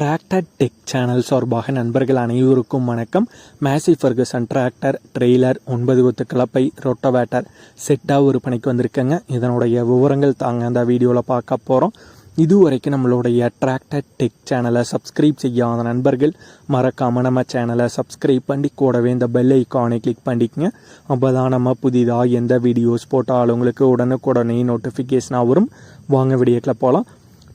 Tractor tech channel சார்பாக நண்பர்கள் அனைவருக்கும் வணக்கம். மேசி ஃபர்கசன் டிராக்டர் ட்ரெய்லர் ஒன்பது கொத்து கலப்பை ரொட்டவேட்டர் செட்டாக விற்பனைக்கு வந்திருக்கேங்க. இதனுடைய விவரங்கள் தாங்க அந்த வீடியோவில் பார்க்க போகிறோம் இதுவரைக்கும் நம்மளுடைய டிராக்டர் டெக் சேனலை சப்ஸ்கிரைப் செய்யாத நண்பர்கள் மறக்காமல் நம்ம சேனலை சப்ஸ்கிரைப் பண்ணி கூடவே இந்த பெல் ஐக்கானை கிளிக் பண்ணிக்கங்க. அப்போ தான் நம்ம புதிதாக எந்த வீடியோஸ் போட்டாலும் உங்களுக்கு உடனுக்குடனே நோட்டிஃபிகேஷனாக வரும். வாங்க வீடியோக்கில் போகலாம்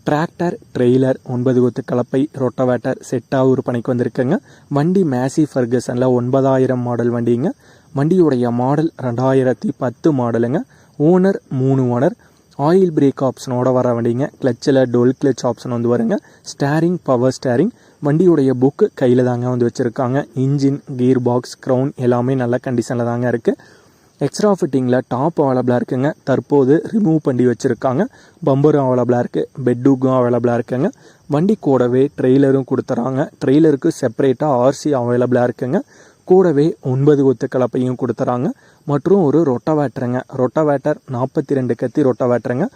டிராக்டர் ட்ரெய்லர் ஒன்பது கொத்து கலப்பை ரொட்டவேட்டர் செட்டாக விற்பனைக்கு வந்திருக்குங்க. வண்டி மேசி ஃபர்கசனில் ஒன்பதாயிரம் மாடல் வண்டிங்க. வண்டியுடைய மாடல் ரெண்டாயிரத்தி பத்து மாடலுங்க. ஓனர் மூணு ஓனர். ஆயில் பிரேக் ஆப்ஷனோட வர வண்டிங்க. கிளச்சில் டோல் கிளச் ஆப்ஷன் வந்து வருங்க. Steering power steering. வண்டியுடைய புக்கு கையில் தாங்க வந்து வச்சுருக்காங்க. இன்ஜின் கீர் பாக்ஸ் க்ரௌன் எல்லாமே நல்ல கண்டிஷனில் தாங்க இருக்குது எக்ஸ்ட்ரா ஃபிட்டிங்கில் டாப் அவைலபிளாக இருக்குங்க. தற்போது ரிமூவ் பண்ணி வச்சுருக்காங்க. பம்பரும் அவைலபிளாக இருக்குது பெட்டுக்கும் அவைலபிளாக இருக்குங்க. வண்டி கூடவே ட்ரெய்லரும் கொடுத்துறாங்க. ட்ரெய்லருக்கு செப்பரேட்டாக ஆர்சி அவைலபிளாக இருக்குங்க. கூடவே ஒன்பது கொத்து கலப்பையும் கொடுத்துறாங்க. மற்றும் ஒரு ரொட்டவேட்டருங்க ரொட்டவேட்டர் நாற்பத்தி ரெண்டு கத்தி ரொட்டவேட்டருங்க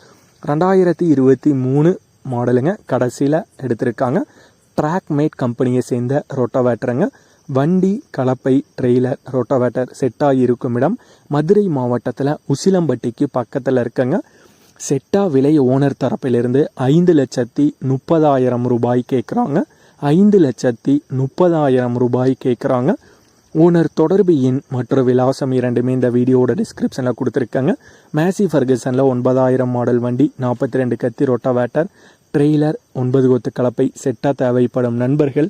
ரெண்டாயிரத்தி இருபத்தி மூணு மாடலுங்க கடைசியில் எடுத்திருக்காங்க. ட்ராக் மேட் கம்பெனியை சேர்ந்த ரொட்டவேட்டருங்க வண்டி கலப்பை ட்ரெய்லர் ரொட்டவேட்டர் செட்டாக இருக்கும் இடம் மதுரை மாவட்டத்தில் உசிலம்பட்டிக்கு பக்கத்தில் இருக்கங்க. செட்டா விலை ஓனர் தரப்பிலிருந்து ஐந்து லட்சத்தி முப்பதாயிரம் ரூபாய் கேட்குறாங்க ஐந்து லட்சத்தி முப்பதாயிரம் ரூபாய் கேட்குறாங்க ஓனர் தொடர்பு எண் மற்றும் விலாசம் இரண்டுமே இந்த வீடியோட டிஸ்கிரிப்ஷனில் கொடுத்துருக்காங்க. மேசி ஃபர்கசனில் ஒன்பதாயிரம் மாடல் வண்டி நாற்பத்தி ரெண்டு கத்தி ரொட்டவேட்டர் ட்ரெய்லர் ஒன்பது கொத்து கலப்பை செட்டாக தேவைப்படும் நண்பர்கள்.